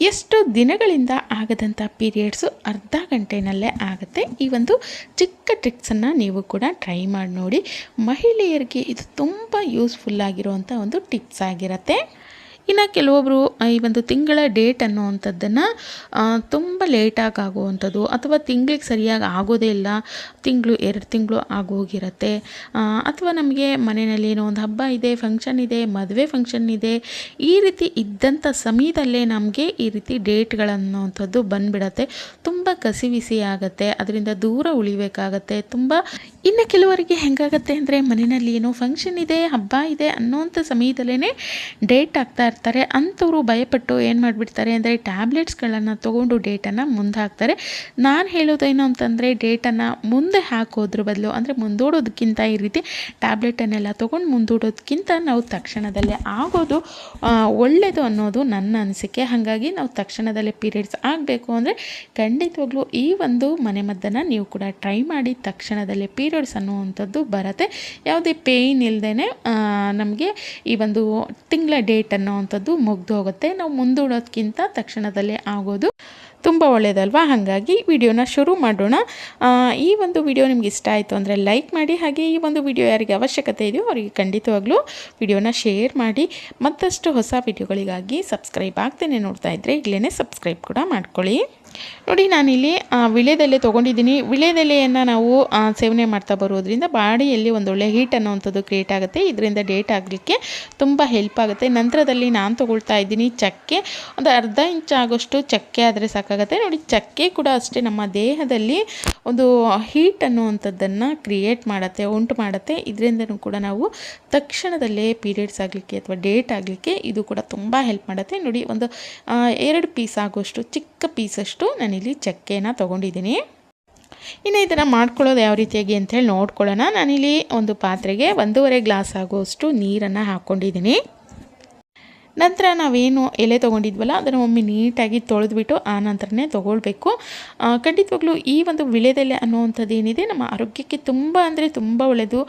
ಎಷ್ಟು ದಿನಗಳಿಂದ ಆಗದಂಥ ಪೀರಿಯಡ್ಸು ಅರ್ಧ ಗಂಟೆನಲ್ಲೇ ಆಗುತ್ತೆ. ಈ ಒಂದು ಚಿಕ್ಕ ಟ್ರಿಕ್ಸನ್ನು ನೀವು ಕೂಡ ಟ್ರೈ ಮಾಡಿ ನೋಡಿ ಮಹಿಳೆಯರಿಗೆ ಇದು ತುಂಬ ಯೂಸ್ಫುಲ್ ಆಗಿರುವಂಥ ಒಂದು ಟಿಪ್ಸ್ ಆಗಿರುತ್ತೆ. ಇನ್ನು ಕೆಲವೊಬ್ಬರು ಈ ಒಂದು ತಿಂಗಳ ಡೇಟ್ ಅನ್ನುವಂಥದ್ದನ್ನು ತುಂಬ ಲೇಟಾಗಿ ಆಗುವಂಥದ್ದು ಅಥವಾ ತಿಂಗಳಿಗೆ ಸರಿಯಾಗಿ ಆಗೋದೇ ಇಲ್ಲ, ತಿಂಗಳು, ಎರಡು ತಿಂಗಳು ಆಗೋಗಿರುತ್ತೆ ಅಥವಾ ನಮಗೆ ಮನೆಯಲ್ಲಿ ಏನೋ ಒಂದು ಹಬ್ಬ ಇದೆ ಫಂಕ್ಷನ್ ಇದೆ, ಮದುವೆ ಫಂಕ್ಷನ್ ಇದೆ, ಈ ರೀತಿ ಇದ್ದಂಥ ಸಮಯದಲ್ಲೇ ನಮಗೆ ಈ ರೀತಿ ಡೇಟ್ಗಳನ್ನುವಂಥದ್ದು ಬಂದುಬಿಡತ್ತೆ, ತುಂಬ ಕಸಿವಿಸಿ ಆಗುತ್ತೆ, ಅದರಿಂದ ದೂರ ಉಳಿಬೇಕಾಗತ್ತೆ, ತುಂಬ ಇನ್ನು ಕೆಲವರಿಗೆ ಹೆಂಗಾಗತ್ತೆ ಅಂದರೆ ಮನೆಯಲ್ಲಿ ಏನೋ ಫಂಕ್ಷನ್ ಇದೆ, ಹಬ್ಬ ಇದೆ ಅನ್ನೋಂಥ ಸಮಯದಲ್ಲೇ ಡೇಟ್ ಆಗ್ತಾ ಇರ್ತಾರೆ ಅಂಥವರು ಭಯಪಟ್ಟು ಏನು ಮಾಡಿಬಿಡ್ತಾರೆ ಅಂದರೆ ಟ್ಯಾಬ್ಲೆಟ್ಸ್ಗಳನ್ನು ತೊಗೊಂಡು ಡೇಟನ್ನು ಮುಂದೆ ಹಾಕ್ತಾರೆ ನಾನು ಹೇಳೋದೇನು ಅಂತಂದರೆ ಡೇಟನ್ನು ಮುಂದೆ ಹಾಕೋದ್ರ ಬದಲು ಅಂದರೆ ಮುಂದೂಡೋದಕ್ಕಿಂತ ಈ ರೀತಿ ಟ್ಯಾಬ್ಲೆಟನ್ನೆಲ್ಲ ತೊಗೊಂಡು ಮುಂದೂಡೋದಕ್ಕಿಂತ ನಾವು ತಕ್ಷಣದಲ್ಲೇ ಆಗೋದು ಒಳ್ಳೆಯದು ಅನ್ನೋದು ನನ್ನ ಅನಿಸಿಕೆ. ಹಾಗಾಗಿ ನಾವು ತಕ್ಷಣದಲ್ಲೇ ಪೀರಿಯಡ್ಸ್ ಆಗಬೇಕು ಅಂದರೆ ಖಂಡಿತವಾಗ್ಲೂ ಈ ಒಂದು ಮನೆಮದ್ದನ್ನು ನೀವು ಕೂಡ ಟ್ರೈ ಮಾಡಿ ತಕ್ಷಣದಲ್ಲೇ ಪೀರಿಯಡ್ಸ್ ಅನ್ನುವಂಥದ್ದು ಬರುತ್ತೆ. ಯಾವುದೇ ಪೇಯ್ನ್ ಇಲ್ಲದೇ ನಮಗೆ ಈ ಒಂದು ತಿಂಗಳ ಡೇಟ್ ಅನ್ನೋವಂಥದ್ದು ಮುಗ್ದು ಹೋಗುತ್ತೆ. ನಾವು ಮುಂದೂಡೋದಕ್ಕಿಂತ ತಕ್ಷಣದಲ್ಲೇ ಆಗೋದು ತುಂಬ ಒಳ್ಳೆಯದಲ್ವಾ ಹಾಗಾಗಿ ವಿಡಿಯೋನ ಶುರು ಮಾಡೋಣ. ಈ ಒಂದು ವಿಡಿಯೋ ನಿಮ್ಗೆ ಇಷ್ಟ ಆಯಿತು ಅಂದರೆ ಲೈಕ್ ಮಾಡಿ, ಹಾಗೆ ಈ ಒಂದು ವಿಡಿಯೋ ಯಾರಿಗೆ ಅವಶ್ಯಕತೆ ಇದೆಯೋ ಅವರಿಗೆ ಖಂಡಿತವಾಗ್ಲೂ ವಿಡಿಯೋನ ಶೇರ್ ಮಾಡಿ. ಮತ್ತಷ್ಟು ಹೊಸ ವಿಡಿಯೋಗಳಿಗಾಗಿ ಸಬ್ಸ್ಕ್ರೈಬ್ ಆಗ್ತೇನೆ ನೋಡ್ತಾ ಇದ್ದರೆ ಈಗಲೇ ಸಬ್ಸ್ಕ್ರೈಬ್ ಕೂಡ ಮಾಡ್ಕೊಳ್ಳಿ. ನೋಡಿ, ನಾನಿಲ್ಲಿ ವಿಳೆದೆಲೆ ತೊಗೊಂಡಿದ್ದೀನಿ. ವಿಳೆದೆಲೆಯನ್ನು ನಾವು ಸೇವನೆ ಮಾಡ್ತಾ ಬರೋದ್ರಿಂದ ಬಾಡಿಯಲ್ಲಿ ಒಂದೊಳ್ಳೆ ಹೀಟ್ ಅನ್ನೋವಂಥದ್ದು ಕ್ರಿಯೇಟ್ ಆಗುತ್ತೆ. ಇದರಿಂದ ಡೇಟ್ ಆಗಲಿಕ್ಕೆ ತುಂಬ ಹೆಲ್ಪ್ ಆಗುತ್ತೆ. ನಂತರದಲ್ಲಿ ನಾನು ತೊಗೊಳ್ತಾ ಇದ್ದೀನಿ ಚಕ್ಕೆ. ಒಂದು ಅರ್ಧ ಇಂಚ್ ಆಗೋಷ್ಟು ಚಕ್ಕೆ ಆದರೆ ಸಾಕಾಗುತ್ತೆ. ನೋಡಿ, ಚಕ್ಕೆ ಕೂಡ ಅಷ್ಟೇ, ನಮ್ಮ ದೇಹದಲ್ಲಿ ಒಂದು ಹೀಟ್ ಅನ್ನುವಂಥದ್ದನ್ನು ಕ್ರಿಯೇಟ್ ಮಾಡುತ್ತೆ, ಉಂಟು ಮಾಡುತ್ತೆ. ಇದರಿಂದನೂ ಕೂಡ ನಾವು ತಕ್ಷಣದಲ್ಲೇ ಪೀರಿಯಡ್ಸ್ ಆಗಲಿಕ್ಕೆ ಅಥವಾ ಡೇಟ್ ಆಗಲಿಕ್ಕೆ ಇದು ಕೂಡ ತುಂಬ ಹೆಲ್ಪ್ ಮಾಡುತ್ತೆ. ನೋಡಿ, ಒಂದು ಎರಡು ಪೀಸ್ ಆಗೋಷ್ಟು, ಚಿಕ್ಕ ಪೀಸಷ್ಟು ನಾನಿಲ್ಲಿ ಚಕ್ಕೆನ ತೊಗೊಂಡಿದ್ದೀನಿ. ಇನ್ನು ಇದನ್ನು ಮಾಡ್ಕೊಳ್ಳೋದು ಯಾವ ರೀತಿಯಾಗಿ ಅಂಥೇಳಿ ನೋಡ್ಕೊಳ್ಳೋಣ. ನಾನಿಲ್ಲಿ ಒಂದು ಪಾತ್ರೆಗೆ ಒಂದೂವರೆ ಗ್ಲಾಸ್ ಆಗುವಷ್ಟು ನೀರನ್ನು ಹಾಕ್ಕೊಂಡಿದ್ದೀನಿ ನಂತರ ನಾವೇನು ಎಲೆ ತೊಗೊಂಡಿದ್ವಲ್ಲ, ಅದನ್ನು ಒಮ್ಮೆ ನೀಟಾಗಿ ತೊಳೆದ್ಬಿಟ್ಟು ಆ ನಂತರನೇ ತೊಗೊಳ್ಬೇಕು. ಖಂಡಿತವಾಗ್ಲೂ ಈ ಒಂದು ವಿಳೆದೆಲೆ ಅನ್ನುವಂಥದ್ದು ಏನಿದೆ ನಮ್ಮ ಆರೋಗ್ಯಕ್ಕೆ ತುಂಬ ಅಂದರೆ ತುಂಬ ಒಳ್ಳೆಯದು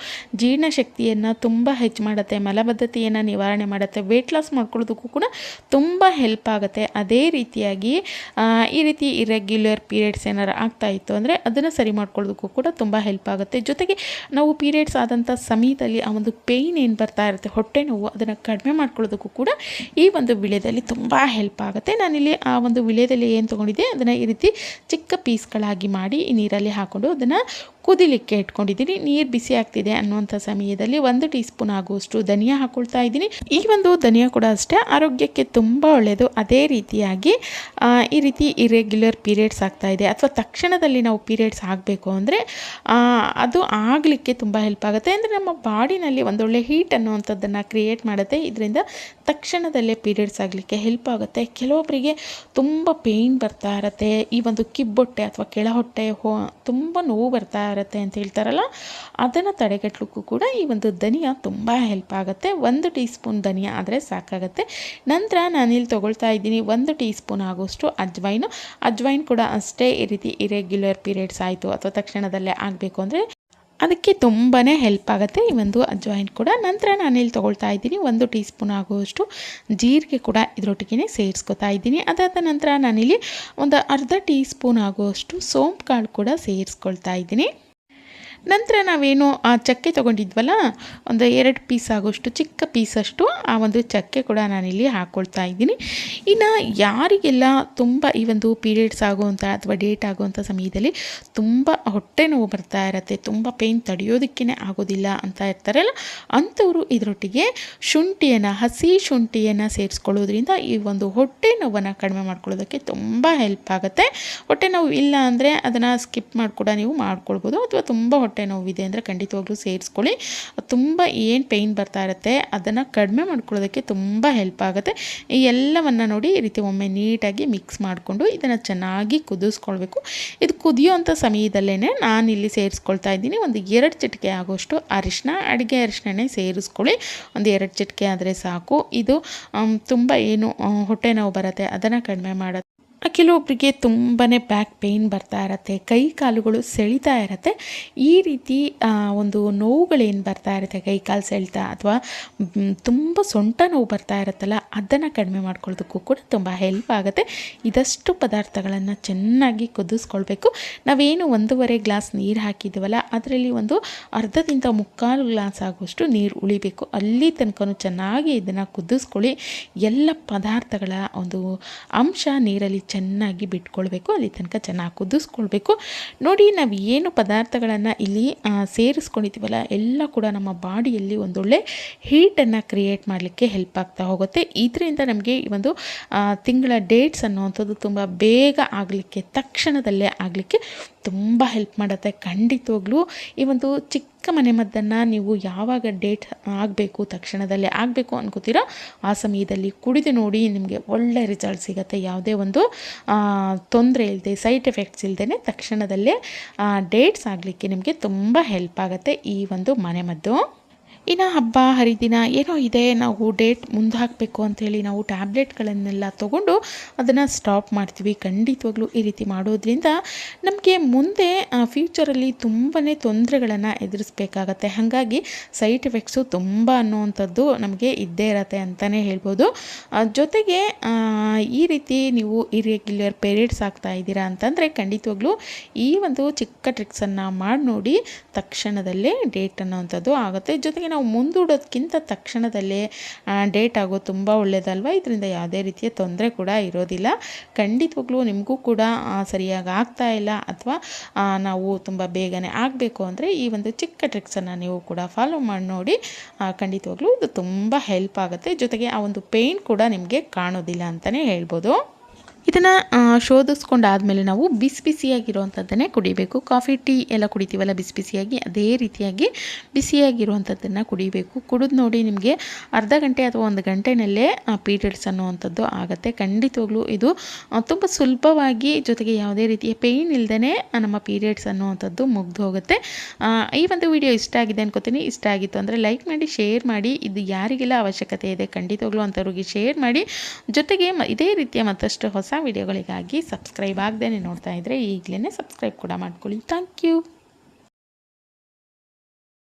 ಜೀರ್ಣಶಕ್ತಿಯನ್ನು ತುಂಬ ಹೆಚ್ಚು ಮಾಡುತ್ತೆ, ಮಲಬದ್ಧತೆಯನ್ನು ನಿವಾರಣೆ ಮಾಡುತ್ತೆ ವೆಯ್ಟ್ ಲಾಸ್ ಮಾಡ್ಕೊಳ್ಳೋದಕ್ಕೂ ಕೂಡ ತುಂಬ ಹೆಲ್ಪ್ ಆಗುತ್ತೆ. ಅದೇ ರೀತಿಯಾಗಿ ಈ ರೀತಿ ಇರೆಗ್ಯುಲರ್ ಪೀರಿಯಡ್ಸ್ ಏನಾರು ಆಗ್ತಾ ಇತ್ತು ಅಂದರೆ ಅದನ್ನು ಸರಿ ಮಾಡ್ಕೊಳ್ಳೋದಕ್ಕೂ ಕೂಡ ತುಂಬ ಹೆಲ್ಪ್ ಆಗುತ್ತೆ. ಜೊತೆಗೆ ನಾವು ಪೀರಿಯಡ್ಸ್ ಆದಂಥ ಸಮಯದಲ್ಲಿ ಆ ಒಂದು ಪೇಯ್ನ್ ಏನು ಬರ್ತಾ ಇರುತ್ತೆ, ಹೊಟ್ಟೆ ನೋವು ಅದನ್ನು ಕಡಿಮೆ ಮಾಡ್ಕೊಳ್ಳೋದಕ್ಕೂ ಕೂಡ ಈ ಒಂದು ವಿಳ್ಯದಲ್ಲಿ ತುಂಬ ಹೆಲ್ಪ್ ಆಗುತ್ತೆ. ನಾನಿಲ್ಲಿ ಆ ಒಂದು ವಿಳ್ಯದಲ್ಲಿ ಏನು ತೊಗೊಂಡಿದ್ದೆ, ಅದನ್ನು ಈ ರೀತಿ ಚಿಕ್ಕ ಪೀಸ್ಗಳಾಗಿ ಮಾಡಿ ಈ ನೀರಲ್ಲಿ ಹಾಕ್ಕೊಂಡು ಅದನ್ನು ಕುದಿಲಿಕ್ಕೆ ಇಟ್ಕೊಂಡಿದ್ದೀನಿ. ನೀರು ಬಿಸಿ ಆಗ್ತಿದೆ ಅನ್ನುವಂಥ ಸಮಯದಲ್ಲಿ ಒಂದು ಟೀ ಸ್ಪೂನ್ ಆಗುವಷ್ಟು ಧನಿಯಾ ಹಾಕೊಳ್ತಾ ಇದ್ದೀನಿ. ಈ ಒಂದು ಧನಿಯಾ ಕೂಡ ಅಷ್ಟೇ ಆರೋಗ್ಯಕ್ಕೆ ತುಂಬ ಒಳ್ಳೆಯದು. ಅದೇ ರೀತಿಯಾಗಿ ಈ ರೀತಿ ಇರೆಗ್ಯುಲರ್ ಪೀರಿಯಡ್ಸ್ ಆಗ್ತಾ ಇದೆ. ಅಥವಾ ತಕ್ಷಣದಲ್ಲಿ ನಾವು ಪೀರಿಯಡ್ಸ್ ಆಗಬೇಕು ಅಂದರೆ ಅದು ಆಗಲಿಕ್ಕೆ ತುಂಬ ಹೆಲ್ಪ್ ಆಗುತ್ತೆ. ಅಂದರೆ ನಮ್ಮ ಬಾಡಿನಲ್ಲಿ ಒಂದೊಳ್ಳೆ ಹೀಟ್ ಅನ್ನುವಂಥದ್ದನ್ನು ಕ್ರಿಯೇಟ್ ಮಾಡುತ್ತೆ. ಇದರಿಂದ ತಕ್ಷಣದಲ್ಲೇ ಪೀರಿಯಡ್ಸ್ ಆಗಲಿಕ್ಕೆ ಹೆಲ್ಪ್ ಆಗುತ್ತೆ. ಕೆಲವೊಬ್ಬರಿಗೆ ತುಂಬ ಪೇಯ್ನ್ ಬರ್ತಾ ಇರತ್ತೆ. ಈ ಒಂದು ಕಿಬ್ಬೊಟ್ಟೆ ಅಥವಾ ಕೆಳ ಹೊಟ್ಟೆ ಹೋ, ತುಂಬ ನೋವು ಬರ್ತಾ ಇರುತ್ತೆ ಅಂತ ಹೇಳ್ತಾರಲ್ಲ, ಅದನ್ನು ತಡೆಗಟ್ಟಲಿಕ್ಕೂ ಕೂಡ ಈ ಒಂದು ಧನಿಯಾ ತುಂಬ ಹೆಲ್ಪ್ ಆಗುತ್ತೆ. ಒಂದು ಟೀ ಸ್ಪೂನ್ ಧನಿಯಾ ಆದರೆ ಸಾಕಾಗುತ್ತೆ. ನಂತರ ನಾನಿಲ್ಲಿ ತೊಗೊಳ್ತಾ ಇದ್ದೀನಿ ಒಂದು ಟೀ ಸ್ಪೂನ್ ಆಗೋಷ್ಟು ಅಜ್ವೈನು. ಅಜ್ವೈನ್ ಕೂಡ ಅಷ್ಟೇ ಈ ರೀತಿ ಇರೆಗ್ಯುಲರ್ ಪೀರಿಯಡ್ಸ್ ಆಯಿತು, ಅಥವಾ ತಕ್ಷಣದಲ್ಲೇ ಆಗಬೇಕು ಅಂದರೆ ಅದಕ್ಕೆ ತುಂಬಾ ಹೆಲ್ಪ್ ಆಗುತ್ತೆ ಈ ಒಂದು ಅಜ್ವೈನ್ ಕೂಡ. ನಂತರ ನಾನಿಲ್ಲಿ ತೊಗೊಳ್ತಾ ಇದ್ದೀನಿ ಒಂದು ಟೀ ಸ್ಪೂನ್ ಆಗುವಷ್ಟು ಜೀರಿಗೆ ಕೂಡ ಇದರೊಟ್ಟಿಗೆ ಸೇರಿಸ್ಕೊತಾ ಇದ್ದೀನಿ. ಅದಾದ ನಂತರ ನಾನಿಲ್ಲಿ ಒಂದು ಅರ್ಧ ಟೀ ಸ್ಪೂನ್ ಆಗುವಷ್ಟು ಸೋಂಪು ಕಾಳು ಕೂಡ ಸೇರಿಸ್ಕೊಳ್ತಾ ಇದ್ದೀನಿ. ನಂತರ ನಾವೇನು ಆ ಚಕ್ಕೆ ತೊಗೊಂಡಿದ್ವಲ್ಲ, ಒಂದು ಎರಡು ಪೀಸ್ ಆಗೋಷ್ಟು, ಚಿಕ್ಕ ಪೀಸಷ್ಟು ಆ ಒಂದು ಚಕ್ಕೆ ಕೂಡ ನಾನಿಲ್ಲಿ ಹಾಕ್ಕೊಳ್ತಾ ಇದ್ದೀನಿ. ಇನ್ನು ಯಾರಿಗೆಲ್ಲ ತುಂಬ ಈ ಒಂದು ಪೀರಿಯಡ್ಸ್ ಆಗುವಂಥ ಅಥವಾ ಡೇಟ್ ಆಗುವಂಥ ಸಮಯದಲ್ಲಿ ತುಂಬ ಹೊಟ್ಟೆ ನೋವು ಬರ್ತಾ ಇರತ್ತೆ, ತುಂಬ ಪೇಯ್ನ್ ತಡೆಯೋದಕ್ಕೇ ಆಗೋದಿಲ್ಲ ಅಂತ ಇರ್ತಾರಲ್ಲ, ಅಂಥವರು ಇದರೊಟ್ಟಿಗೆ ಶುಂಠಿಯನ್ನು, ಹಸಿ ಶುಂಠಿಯನ್ನು ಸೇರಿಸ್ಕೊಳ್ಳೋದ್ರಿಂದ ಈ ಒಂದು ಹೊಟ್ಟೆ ನೋವನ್ನು ಕಡಿಮೆ ಮಾಡ್ಕೊಳ್ಳೋದಕ್ಕೆ ತುಂಬ ಹೆಲ್ಪ್ ಆಗುತ್ತೆ. ಹೊಟ್ಟೆ ನೋವು ಇಲ್ಲ ಅಂದರೆ ಅದನ್ನು ಸ್ಕಿಪ್ ಮಾಡಿ ಕೂಡ ನೀವು ಮಾಡ್ಕೊಳ್ಬೋದು, ಅಥವಾ ತುಂಬ ಹೊಟ್ಟೆ ನೋವಿದೆ ಅಂದರೆ ಖಂಡಿತವಾಗ್ಲೂ ಸೇರಿಸ್ಕೊಳ್ಳಿ. ತುಂಬ ಏನು ಪೇಯ್ನ್ ಬರ್ತಾ ಇರುತ್ತೆ, ಅದನ್ನು ಕಡಿಮೆ ಮಾಡ್ಕೊಳ್ಳೋದಕ್ಕೆ ತುಂಬ ಹೆಲ್ಪ್ ಆಗುತ್ತೆ. ಈ ಎಲ್ಲವನ್ನು ನೋಡಿ ಈ ರೀತಿ ಒಮ್ಮೆ ನೀಟಾಗಿ ಮಿಕ್ಸ್ ಮಾಡಿಕೊಂಡು ಇದನ್ನು ಚೆನ್ನಾಗಿ ಕುದಿಸ್ಕೊಳ್ಬೇಕು. ಇದು ಕುದಿಯೋವಂಥ ಸಮಯದಲ್ಲೇ ನಾನು ಇಲ್ಲಿ ಸೇರಿಸ್ಕೊಳ್ತಾ ಇದ್ದೀನಿ. ಒಂದು ಎರಡು ಚಿಟಿಕೆ ಆಗೋಷ್ಟು ಅರಿಶಿನ ಅಡುಗೆ ಅರಿಶಿಣನೇ ಸೇರಿಸ್ಕೊಳ್ಳಿ. ಒಂದು ಎರಡು ಚಿಟಿಕೆ ಆದರೆ ಸಾಕು. ಇದು ತುಂಬ ಏನು ಹೊಟ್ಟೆ ನೋವು ಬರುತ್ತೆ, ಅದನ್ನು ಕಡಿಮೆ ಮಾಡುತ್ತೆ ಕೆಲವೊಬ್ಬರಿಗೆ ತುಂಬಾ ಬ್ಯಾಕ್ ಪೇಯ್ನ್ ಬರ್ತಾ ಇರತ್ತೆ, ಕೈ ಕಾಲುಗಳು ಸೆಳಿತಾ ಇರತ್ತೆ. ಈ ರೀತಿ ಒಂದು ನೋವುಗಳೇನು ಬರ್ತಾ ಇರುತ್ತೆ, ಕೈ ಕಾಲು ಸೆಳ್ತಾ ಅಥವಾ ತುಂಬ ಸೊಂಟ ನೋವು ಬರ್ತಾ ಇರುತ್ತಲ್ಲ, ಅದನ್ನು ಕಡಿಮೆ ಮಾಡ್ಕೊಳ್ಳೋದಕ್ಕೂ ಕೂಡ ತುಂಬ ಹೆಲ್ಪ್ ಆಗುತ್ತೆ. ಇದಷ್ಟು ಪದಾರ್ಥಗಳನ್ನು ಚೆನ್ನಾಗಿ ಕುದಿಸ್ಕೊಳ್ಬೇಕು. ನಾವೇನು ಒಂದೂವರೆ ಗ್ಲಾಸ್ ನೀರು ಹಾಕಿದ್ದೀವಲ್ಲ ಅದರಲ್ಲಿ ಒಂದು ಅರ್ಧದಿಂದ ಮುಕ್ಕಾಲು ಗ್ಲಾಸ್ ಆಗುವಷ್ಟು ನೀರು ಉಳಿಬೇಕು. ಅಲ್ಲಿ ತನಕ ಚೆನ್ನಾಗಿ ಇದನ್ನು ಕುದಿಸ್ಕೊಳ್ಳಿ. ಎಲ್ಲ ಪದಾರ್ಥಗಳ ಒಂದು ಅಂಶ ನೀರಲ್ಲಿ ಚೆನ್ನಾಗಿ ಬಿಟ್ಕೊಳ್ಬೇಕು, ಅಲ್ಲಿ ತನಕ ಚೆನ್ನಾಗಿ ಕುದಿಸ್ಕೊಳ್ಬೇಕು. ನೋಡಿ, ನಾವು ಏನು ಪದಾರ್ಥಗಳನ್ನು ಇಲ್ಲಿ ಸೇರಿಸ್ಕೊಂಡಿದ್ದೀವಲ್ಲ, ಎಲ್ಲ ಕೂಡ ನಮ್ಮ ಬಾಡಿಯಲ್ಲಿ ಒಂದೊಳ್ಳೆ ಹೀಟನ್ನು ಕ್ರಿಯೇಟ್ ಮಾಡಲಿಕ್ಕೆ ಹೆಲ್ಪ್ ಆಗ್ತಾ ಹೋಗುತ್ತೆ. ಇದರಿಂದ ನಮಗೆ ಈ ಒಂದು ತಿಂಗಳ ಡೇಟ್ಸ್ ಅನ್ನುವಂಥದ್ದು ತುಂಬ ಬೇಗ ಆಗಲಿಕ್ಕೆ, ತಕ್ಷಣದಲ್ಲೇ ಆಗಲಿಕ್ಕೆ ತುಂಬ ಹೆಲ್ಪ್ ಮಾಡುತ್ತೆ. ಖಂಡಿತವಾಗ್ಲೂ ಈ ಒಂದು ಚಿಕ್ಕ ಮನೆಮದ್ದನ್ನು ನೀವು ಯಾವಾಗ ಡೇಟ್ ಆಗಬೇಕು, ತಕ್ಷಣದಲ್ಲೇ ಆಗಬೇಕು ಅನ್ಕೋತೀರೋ ಆ ಸಮಯದಲ್ಲಿ ಕುಡಿದು ನೋಡಿ ನಿಮಗೆ ಒಳ್ಳೆ ರಿಸಲ್ಟ್ ಸಿಗುತ್ತೆ. ಯಾವುದೇ ಒಂದು ತೊಂದರೆ ಇಲ್ಲದೆ ಸೈಡ್ ಎಫೆಕ್ಟ್ಸ್ ಇಲ್ಲದೇ ತಕ್ಷಣದಲ್ಲೇ ಡೇಟ್ಸ್ ಆಗಲಿಕ್ಕೆ ನಿಮಗೆ ತುಂಬ ಹೆಲ್ಪ್ ಆಗುತ್ತೆ ಈ ಒಂದು ಮನೆಮದ್ದು ಇನ್ನು ಹಬ್ಬ, ಹರಿದಿನ ಏನೋ ಇದೆ, ನಾವು ಡೇಟ್ ಮುಂದೆ ಹಾಕಬೇಕು ಅಂಥೇಳಿ ನಾವು ಟ್ಯಾಬ್ಲೆಟ್ಗಳನ್ನೆಲ್ಲ ತೊಗೊಂಡು ಅದನ್ನು ಸ್ಟಾಪ್ ಮಾಡ್ತೀವಿ. ಖಂಡಿತವಾಗ್ಲೂ ಈ ರೀತಿ ಮಾಡೋದ್ರಿಂದ ನಮಗೆ ಮುಂದೆ ಫ್ಯೂಚರಲ್ಲಿ ತುಂಬಾ ತೊಂದರೆಗಳನ್ನು ಎದುರಿಸ್ಬೇಕಾಗತ್ತೆ. ಹಾಗಾಗಿ ಸೈಡ್ ಎಫೆಕ್ಟ್ಸು ತುಂಬ ಅನ್ನೋವಂಥದ್ದು ನಮಗೆ ಇದ್ದೇ ಇರತ್ತೆ ಅಂತಲೇ ಹೇಳ್ಬೋದು. ಜೊತೆಗೆ ಈ ರೀತಿ ನೀವು ಇರೆಗ್ಯುಲರ್ ಪೀರಿಯಡ್ಸ್ ಆಗ್ತಾ ಇದ್ದೀರಾ ಅಂತಂದರೆ ಖಂಡಿತವಾಗ್ಲೂ ಈ ಒಂದು ಚಿಕ್ಕ ಟ್ರಿಕ್ಸನ್ನು ಮಾಡಿ ನೋಡಿ ತಕ್ಷಣದಲ್ಲೇ ಡೇಟ್ ಅನ್ನೋವಂಥದ್ದು ಆಗುತ್ತೆ. ಜೊತೆಗೆ ಮುಂದೂಡೋದಕ್ಕಿಂತ ತಕ್ಷಣದಲ್ಲೇ ಡೇಟ್ ಆಗೋದು ತುಂಬ ಒಳ್ಳೆಯದಲ್ವ ಇದರಿಂದ ಯಾವುದೇ ರೀತಿಯ ತೊಂದರೆ ಕೂಡ ಇರೋದಿಲ್ಲ. ಖಂಡಿತವಾಗ್ಲೂ ನಿಮಗೂ ಕೂಡ ಸರಿಯಾಗಿ ಆಗ್ತಾ ಇಲ್ಲ ಅಥವಾ ನಾವು ತುಂಬ ಬೇಗನೆ ಆಗಬೇಕು ಅಂದರೆ ಈ ಒಂದು ಚಿಕ್ಕ ಟ್ರಿಕ್ಸನ್ನು ನೀವು ಕೂಡ ಫಾಲೋ ಮಾಡಿ ನೋಡಿ ಖಂಡಿತವಾಗ್ಲೂ ಇದು ತುಂಬ ಹೆಲ್ಪ್ ಆಗುತ್ತೆ. ಜೊತೆಗೆ ಆ ಒಂದು ಪೇಯ್ನ್ ಕೂಡ ನಿಮಗೆ ಕಾಣೋದಿಲ್ಲ ಅಂತಲೇ ಹೇಳ್ಬೋದು. ಇದನ್ನು ಶೋಧಿಸ್ಕೊಂಡಾದಮೇಲೆ ನಾವು ಬಿಸಿ ಬಿಸಿಯಾಗಿರುವಂಥದ್ದನ್ನೇ ಕುಡಿಬೇಕು. ಕಾಫಿ, ಟೀ ಎಲ್ಲ ಕುಡಿತೀವಲ್ಲ ಬಿಸಿ ಬಿಸಿಯಾಗಿ ಅದೇ ರೀತಿಯಾಗಿ ಬಿಸಿಯಾಗಿರುವಂಥದ್ದನ್ನು ಕುಡಿಬೇಕು. ಕುಡಿದು ನೋಡಿ ನಿಮಗೆ ಅರ್ಧ ಗಂಟೆ ಅಥವಾ ಒಂದು ಗಂಟೆನಲ್ಲೇ ಪೀರಿಯಡ್ಸ್ ಅನ್ನುವಂಥದ್ದು ಆಗುತ್ತೆ. ಖಂಡಿತವಾಗ್ಲೂ ಇದು ತುಂಬ ಸುಲಭವಾಗಿ ಜೊತೆಗೆ ಯಾವುದೇ ರೀತಿಯ ಪೇಯ್ನ್ ಇಲ್ಲದೇ ನಮ್ಮ ಪೀರಿಯಡ್ಸ್ ಅನ್ನುವಂಥದ್ದು ಮುಗ್ದು ಹೋಗುತ್ತೆ. ಈ ಒಂದು ವಿಡಿಯೋ ಇಷ್ಟ ಆಗಿದೆ ಅನ್ಕೋತೀನಿ. ಇಷ್ಟ ಆಗಿತ್ತು ಅಂದರೆ ಲೈಕ್ ಮಾಡಿ, ಶೇರ್ ಮಾಡಿ. ಇದು ಯಾರಿಗೆಲ್ಲ ಅವಶ್ಯಕತೆ ಇದೆ ಖಂಡಿತವಾಗ್ಲೂ ಅಂಥವ್ರಿಗೆ ಶೇರ್ ಮಾಡಿ. ಜೊತೆಗೆ ಇದೇ ರೀತಿಯ ಮತ್ತಷ್ಟು ಹೊಸ ವಿಡಿಯೋಗಳಿಗಾಗಿ ಸಬ್ಸ್ಕ್ರೈಬ್ ಆಗದೇ ನೋಡ್ತಾ ಇದ್ರೆ ಈಗಲೇ ಸಬ್ಸ್ಕ್ರೈಬ್ ಕೂಡ ಮಾಡ್ಕೊಳ್ಳಿ. Thank you.